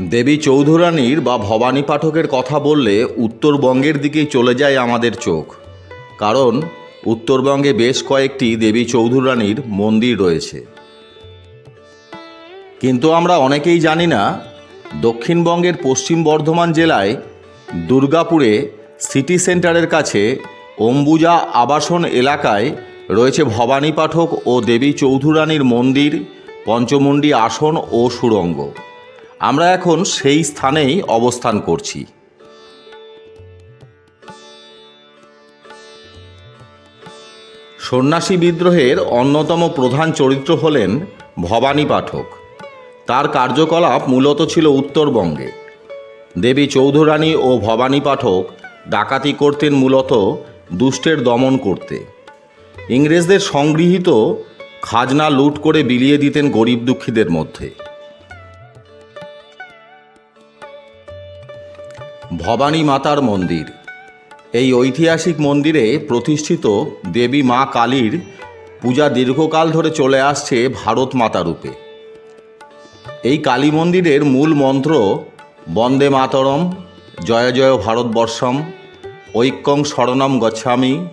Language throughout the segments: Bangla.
দেবী চৌধুরানীর বা ভবানী পাঠকের কথা বললে উত্তরবঙ্গের দিকেই চলে যায় আমাদের চোখ। কারণ উত্তরবঙ্গে বেশ কয়েকটি দেবী চৌধুরানীর মন্দির রয়েছে। কিন্তু আমরা অনেকেই জানি না, দক্ষিণবঙ্গের পশ্চিম বর্ধমান জেলায় দুর্গাপুরে সিটি সেন্টারের কাছে অম্বুজা আবাসন এলাকায় রয়েছে ভবানী পাঠক ও দেবী চৌধুরানীর মন্দির, পঞ্চমুণ্ডী আসন ও সুড়ঙ্গ আমরা এখন সেই স্থানেই অবস্থান করছি। সন্ন্যাসী বিদ্রোহের অন্যতম প্রধান চরিত্র হলেন ভবানী পাঠক। তার কার্যকলাপ মূলত ছিল উত্তরবঙ্গে। দেবী চৌধুরানী ও ভবানী পাঠক ডাকাতি করতেন মূলত দুষ্টের দমন করতে। ইংরেজদের সংগৃহীত খাজনা লুট করে বিলিয়ে দিতেন গরিব দুঃখীদের মধ্যে। ভবানী মাতার মন্দির। এই ঐতিহাসিক মন্দিরে প্রতিষ্ঠিত দেবী মা কালীর পূজা দীর্ঘকাল ধরে চলে আসছে ভারত মাতা রূপে। এই কালী মন্দিরের মূল মন্ত্র বন্দে মাতরম, জয় জয় ভারতবর্ষম, ঐক্যং শরণম গচ্ছামি,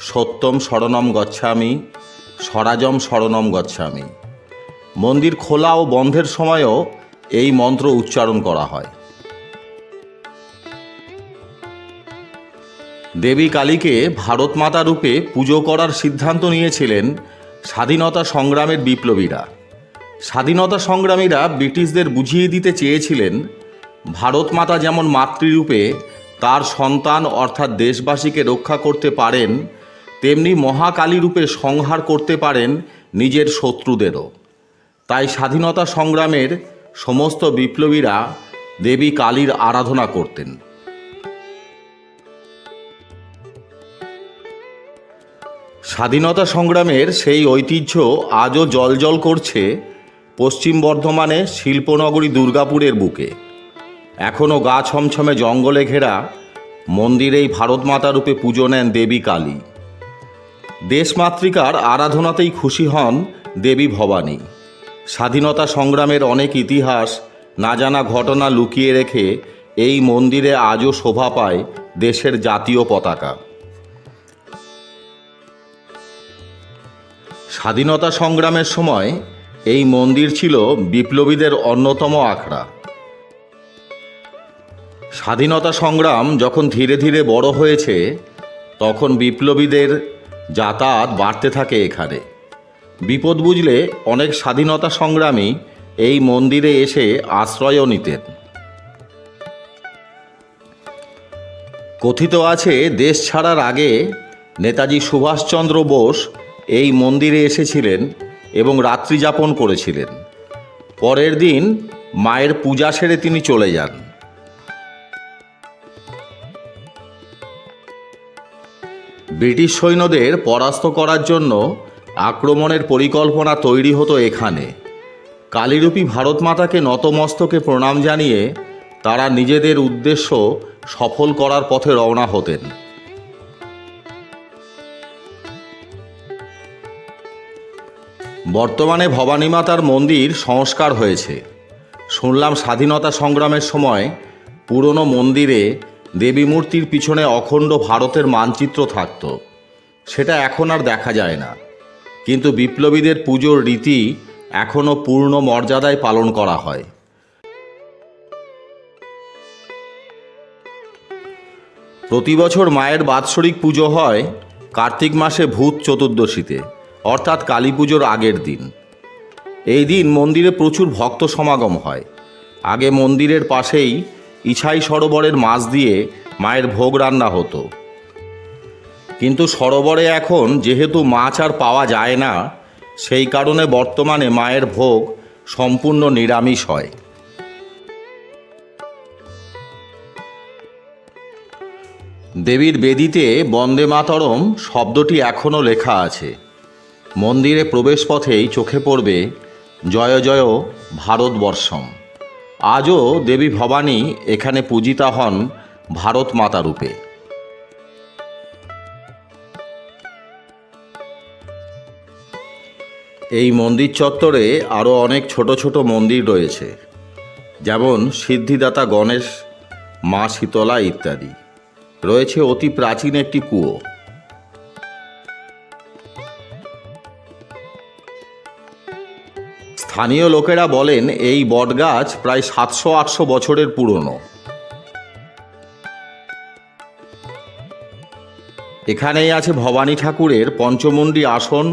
সত্যম শরণম গচ্ছামি, স্বরাজম শরণম গচ্ছামি। মন্দির খোলা ও বন্ধের সময়ও এই মন্ত্র উচ্চারণ করা হয়। দেবী কালীকে ভারত মাতা রূপে পুজো করার সিদ্ধান্ত নিয়েছিলেন স্বাধীনতা সংগ্রামের বিপ্লবীরা। স্বাধীনতা সংগ্রামীরা ব্রিটিশদের বুঝিয়ে দিতে চেয়েছিলেন ভারত মাতা যেমন মাতৃরূপে তার সন্তান অর্থাৎ দেশবাসীকে রক্ষা করতে পারেন, তেমনি মহাকালী রূপে সংহার করতে পারেন নিজের শত্রুদেরও। তাই স্বাধীনতা সংগ্রামের সমস্ত বিপ্লবীরা দেবী কালীর আরাধনা করতেন। স্বাধীনতা সংগ্রামের সেই ঐতিহ্য আজও জলজল করছে পশ্চিম বর্ধমানে শিল্পনগরী দুর্গাপুরের বুকে। এখনও গা ছমছমে জঙ্গলে ঘেরা মন্দিরেই ভারত মাতা রূপে পুজো নেন দেবী কালী। দেশমাতৃকার আরাধনাতেই খুশি হন দেবী ভবানী। স্বাধীনতা সংগ্রামের অনেক ইতিহাস, না জানা ঘটনা লুকিয়ে রেখে এই মন্দিরে আজও শোভা পায় দেশের জাতীয় পতাকা। স্বাধীনতা সংগ্রামের সময় এই মন্দির ছিল বিপ্লবীদের অন্যতম আখড়া। স্বাধীনতা সংগ্রাম যখন ধীরে ধীরে বড় হয়েছে, তখন বিপ্লবীদের যাতায়াত বাড়তে থাকে এখানে। বিপদ বুঝলে অনেক স্বাধীনতা সংগ্রামী এই মন্দিরে এসে আশ্রয়ও নিতেন। কথিত আছে, দেশ ছাড়ার আগে নেতাজি সুভাষচন্দ্র বোস এই মন্দিরে এসেছিলেন এবং রাত্রি যাপন করেছিলেন। পরের দিন মায়ের পূজা সেরে তিনি চলে যান। ব্রিটিশ সৈন্যদের পরাস্ত করার জন্য আক্রমণের পরিকল্পনা তৈরি হতো এখানে। কালীরূপী ভারত মাতাকে নতমস্তকে প্রণাম জানিয়ে তারা নিজেদের উদ্দেশ্য সফল করার পথে রওনা হতেন। বর্তমানে ভবানী মাতার মন্দির সংস্কার হয়েছে। শুনলাম স্বাধীনতা সংগ্রামের সময় পুরনো মন্দিরে দেবী মূর্তির পিছনে অখণ্ড ভারতের মানচিত্র থাকত। সেটা এখন আর দেখা যায় না। কিন্তু বিপ্লবীদের পুজোর রীতি এখনও পূর্ণ মর্যাদায় পালন করা হয়। প্রতি বছর মায়ের বাৎসরিক পুজো হয় কার্তিক মাসে ভূত চতুর্দশীতে। অর্থাৎ কালী পুজোর আগের দিন। এই দিন মন্দিরে প্রচুর ভক্ত সমাগম হয়। আগে মন্দিরের পাশেই ইছাই সরোবরের মাছ দিয়ে মায়ের ভোগ রান্না হতো। কিন্তু সরোবরে এখন যেহেতু মাছ আর পাওয়া যায় না, সেই কারণে বর্তমানে মায়ের ভোগ সম্পূর্ণ নিরামিষ হয়। দেবীর বেদিতে বন্দে মাতরম শব্দটি এখনও লেখা আছে। মন্দিরে প্রবেশ পথেই চোখে পড়বে জয় জয় ভারতবর্ষম। আজও দেবী ভবানী এখানে পূজিতা হন ভারত মাতা রূপে। এই মন্দির চত্বরে আরও অনেক ছোট ছোট মন্দির রয়েছে, যেমন সিদ্ধিদাতা গণেশ, মা শীতলা ইত্যাদি। রয়েছে অতি প্রাচীন একটি কুয়ো। স্থানীয় লোকেরা বলেন, এই বটগাছ প্রায় সাতশো আটশো বছরের পুরনো। এখানেই আছে ভবানী ঠাকুরের পঞ্চমুণ্ডী আসন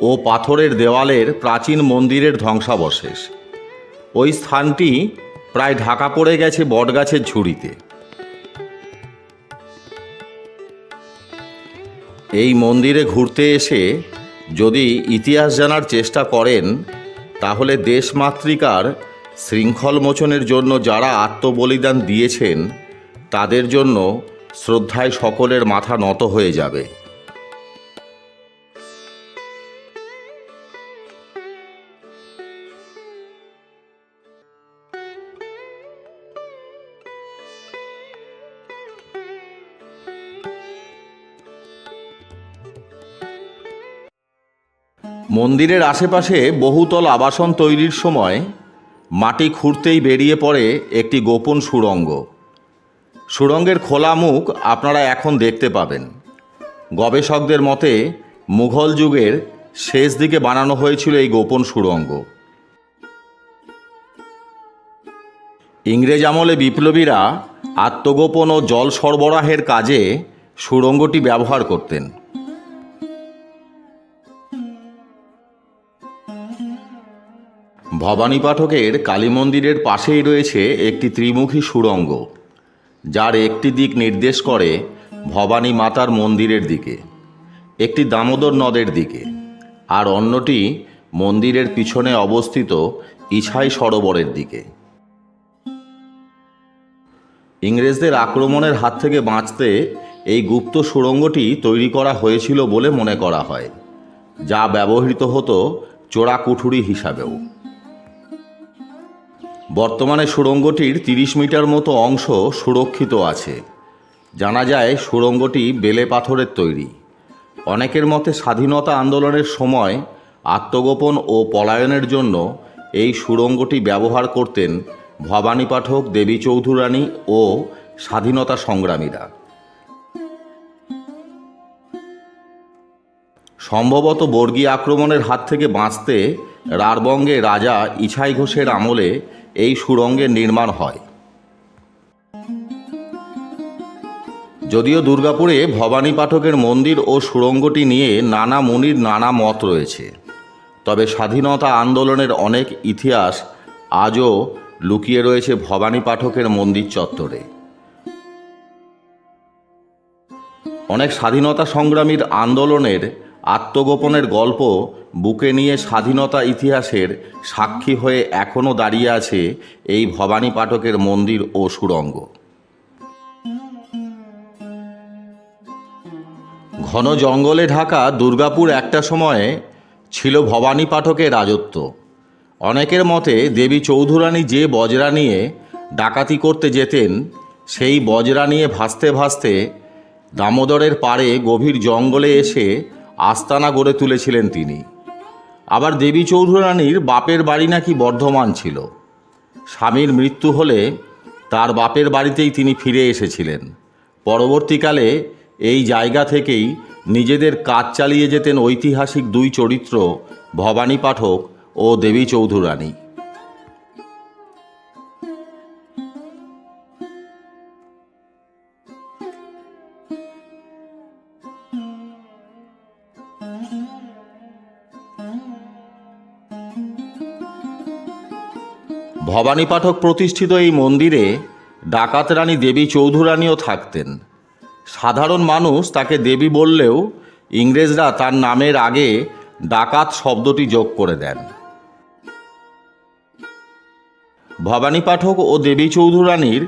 ও পাথরের দেওয়ালের প্রাচীন মন্দিরের ধ্বংসাবশেষ। ওই স্থানটি প্রায় ঢাকা পড়ে গেছে বটগাছের ঝুড়িতে। এই মন্দিরে ঘুরতে এসে যদি ইতিহাস জানার চেষ্টা করেন তাহলে দেশমাতৃকার শৃঙ্খল মোচনের জন্য যারা আত্মবলিদান দিয়েছেন, তাদের জন্য শ্রদ্ধায় সকলের মাথা নত হয়ে যাবে। মন্দিরের আশেপাশে বহুতল আবাসন তৈরির সময় মাটি খুঁড়তেই বেরিয়ে পড়ে একটি গোপন সুড়ঙ্গ। সুড়ঙ্গের খোলা মুখ আপনারা এখন দেখতে পাবেন। গবেষকদের মতে, মুঘল যুগের শেষ দিকে বানানো হয়েছিল এই গোপন সুড়ঙ্গ। ইংরেজ আমলে বিপ্লবীরা আত্মগোপন ও জল সরবরাহের কাজে সুড়ঙ্গটি ব্যবহার করতেন। ভবানী পাঠকের কালী মন্দিরের পাশেই রয়েছে একটি ত্রিমুখী সুড়ঙ্গ, যার একটি দিক নির্দেশ করে ভবানী মাতার মন্দিরের দিকে, একটি দামোদর নদের দিকে, আর অন্যটি মন্দিরের পিছনে অবস্থিত ইছাই সরোবরের দিকে। ইংরেজদের আক্রমণের হাত থেকে বাঁচতে এই গুপ্ত সুড়ঙ্গটি তৈরি করা হয়েছিল বলে মনে করা হয়, যা ব্যবহৃত হতো চোরা কুঠুরি হিসাবেও। বর্তমানে সুড়ঙ্গটির তিরিশ মিটার মতো অংশ সুরক্ষিত আছে। জানা যায়, সুড়ঙ্গটি বেলে পাথরের তৈরি। অনেকের মতে স্বাধীনতা আন্দোলনের সময় আত্মগোপন ও পলায়নের জন্য এই সুড়ঙ্গটি ব্যবহার করতেন ভবানী পাঠক দেবী চৌধুরানী ও স্বাধীনতা সংগ্রামীরা। সম্ভবত বর্গী আক্রমণের হাত থেকে বাঁচতে রারবঙ্গে রাজা ইছাই ঘোষের আমলে এই সুড়ঙ্গের নির্মাণ হয়। যদিও দুর্গাপুরে ভবানী পাঠকের মন্দির ও সুড়ঙ্গটি নিয়ে নানা মুনির নানা মত রয়েছে, তবে স্বাধীনতা আন্দোলনের অনেক ইতিহাস আজও লুকিয়ে রয়েছে ভবানী পাঠকের মন্দির চত্বরে। অনেক স্বাধীনতা সংগ্রামীর আন্দোলনের আত্মগোপনের গল্প বুকে নিয়ে স্বাধীনতা ইতিহাসের সাক্ষী হয়ে এখনও দাঁড়িয়ে আছে এই ভবানী পাঠকের মন্দির ও সুড়ঙ্গ। ঘন জঙ্গলে ঢাকা দুর্গাপুর একটা সময়ে ছিল ভবানী পাঠকের রাজত্ব। অনেকের মতে দেবী চৌধুরানী যে বজরা নিয়ে ডাকাতি করতে যেতেন, সেই বজরা নিয়ে ভাসতে ভাসতে দামোদরের পাড়ে গভীর জঙ্গলে এসে আস্তানা গড়ে তুলেছিলেন তিনি। আবার দেবী চৌধুরানীর বাপের বাড়ি নাকি বর্ধমান ছিল। স্বামীর মৃত্যু হলে তার বাপের বাড়িতেই তিনি ফিরে এসেছিলেন। পরবর্তীকালে এই জায়গা থেকেই নিজেদের কাজ চালিয়ে যেতেন ঐতিহাসিক দুই চরিত্র, ভবানী পাঠক ও দেবী চৌধুরানী। ভবানী পাঠক প্রতিষ্ঠিত এই মন্দিরে ডাকাত রানী দেবী চৌধুরানীও থাকতেন। সাধারণ মানুষ তাকে দেবী বললেও ইংরেজরা তার নামের আগে ডাকাত শব্দটি যোগ করে দেন। ভবানী পাঠক ও দেবী চৌধুরানীর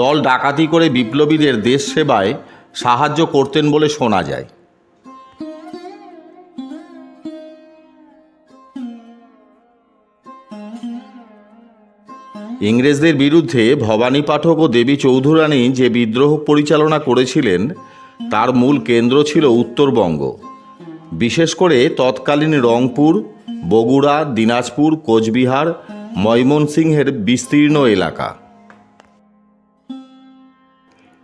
দল ডাকাতি করে বিপ্লবীদের দেশ সেবায় সাহায্য করতেন বলে শোনা যায়। ইংরেজদের বিরুদ্ধে ভবানী পাঠক ও দেবী চৌধুরানী যে বিদ্রোহ পরিচালনা করেছিলেন, তার মূল কেন্দ্র ছিল উত্তরবঙ্গ। বিশেষ করে তৎকালীন রংপুর, বগুড়া, দিনাজপুর, কোচবিহার, ময়মনসিংহের বিস্তীর্ণ এলাকা।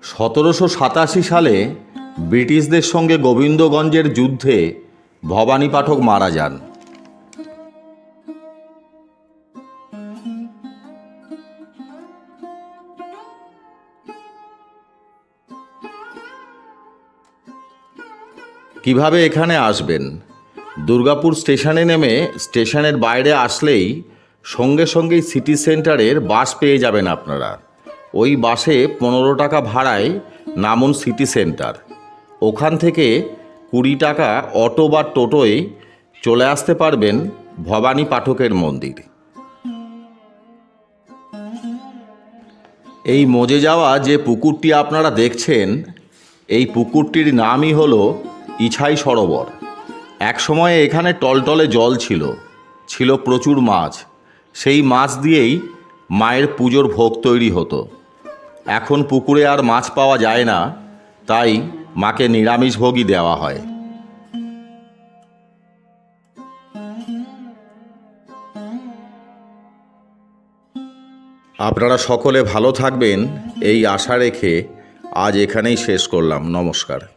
সতেরোশো সাতাশি সালে ব্রিটিশদের সঙ্গে গোবিন্দগঞ্জের যুদ্ধে ভবানী পাঠক মারা যান। কীভাবে এখানে আসবেন? দুর্গাপুর স্টেশনে নেমে স্টেশনের বাইরে আসলেই সঙ্গে সঙ্গেই সিটি সেন্টারের বাস পেয়ে যাবেন আপনারা। ওই বাসে পনেরো টাকা ভাড়ায় নামুন সিটি সেন্টার। ওখান থেকে কুড়ি টাকা অটো বা টোটোয় চলে আসতে পারবেন ভবানী পাঠকের মন্দির। এই মজে যাওয়া যে পুকুরটি আপনারা দেখছেন, এই পুকুরটির নামই হলো ইছাই সরোবর। এক সময়ে এখানে টলটলে জল ছিল ছিল প্রচুর মাছ। সেই মাছ দিয়েই মায়ের পুজোর ভোগ তৈরি হতো। এখন পুকুরে আর মাছ পাওয়া যায় না, তাই মাকে নিরামিষ ভোগই দেওয়া হয়। আপনারা সকলে ভালো থাকবেন, এই আশা রেখে আজ এখানেই শেষ করলাম। নমস্কার।